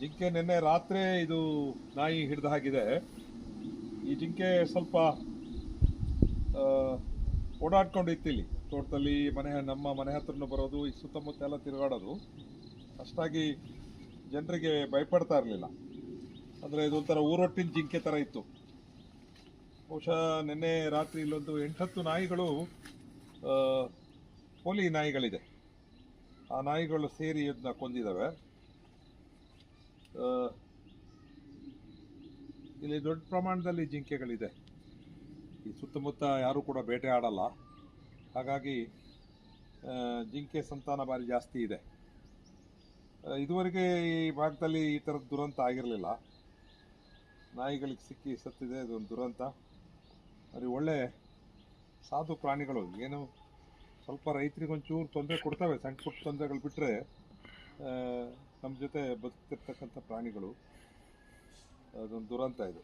ಜಿಂಕೆ ನಿನ್ನೆ ರಾತ್ರಿ ಇದು ನಾಯಿ ಹಿಡಿದ ಹಾಗಿದೆ ಈ ಜಿಂಕೆ ಸ್ವಲ್ಪ ಓಡಾಡ್ಕೊಂಡು ಇಲ್ಲಿ ತೋಟದಲ್ಲಿ ಮನೆ, ನಮ್ಮ ಮನೆ ಹತ್ರನೂ ಬರೋದು, ಈ ಸುತ್ತಮುತ್ತ ಎಲ್ಲ ತಿರುಗಾಡೋದು. ಅಷ್ಟಾಗಿ ಜನರಿಗೆ ಭಯಪಡ್ತಾ ಇರಲಿಲ್ಲ. ಅಂದರೆ ಇದೊಂಥರ ಊರೊಟ್ಟಿನ ಜಿಂಕೆ ಥರ ಇತ್ತು. ಬಹುಶಃ ನಿನ್ನೆ ರಾತ್ರಿ ಇಲ್ಲೊಂದು ಎಂಟತ್ತು ನಾಯಿಗಳು ಪೋಲಿ ನಾಯಿಗಳಿದೆ. ಆ ನಾಯಿಗಳು ಸೇರಿ ಇದನ್ನ ಕೊಂದಿದ್ದಾವೆ ಇಲ್ಲಿ ದೊಡ್ಡ ಪ್ರಮಾಣದಲ್ಲಿ ಜಿಂಕೆಗಳಿದೆ. ಈ ಸುತ್ತಮುತ್ತ ಯಾರೂ ಕೂಡ ಬೇಟೆ ಆಡಲ್ಲ. ಹಾಗಾಗಿ ಜಿಂಕೆ ಸಂತಾನ ಭಾರಿ ಜಾಸ್ತಿ ಇದೆ. ಇದುವರೆಗೆ ಈ ಭಾಗದಲ್ಲಿ ಈ ಥರದ ದುರಂತ ಆಗಿರಲಿಲ್ಲ. ನಾಯಿಗಳಿಗೆ ಸಿಕ್ಕಿ ಸತ್ತಿದೆ, ಇದೊಂದು ದುರಂತ. ಅದು ಒಳ್ಳೆ ಸಾಧು ಪ್ರಾಣಿಗಳು. ಏನು ಸ್ವಲ್ಪ ರೈತರಿಗೆ ಒಂಚೂರು ತೊಂದರೆ ಕೊಡ್ತವೆ. ಸಣ್ಣ ಪುಟ್ಟ ತೊಂದರೆಗಳು ಬಿಟ್ಟರೆ ನಮ್ಮ ಜೊತೆ ಬದುಕ್ತಿರ್ತಕ್ಕಂಥ ಪ್ರಾಣಿಗಳು ಅದೊಂದು ದುರಂತ ಇದು.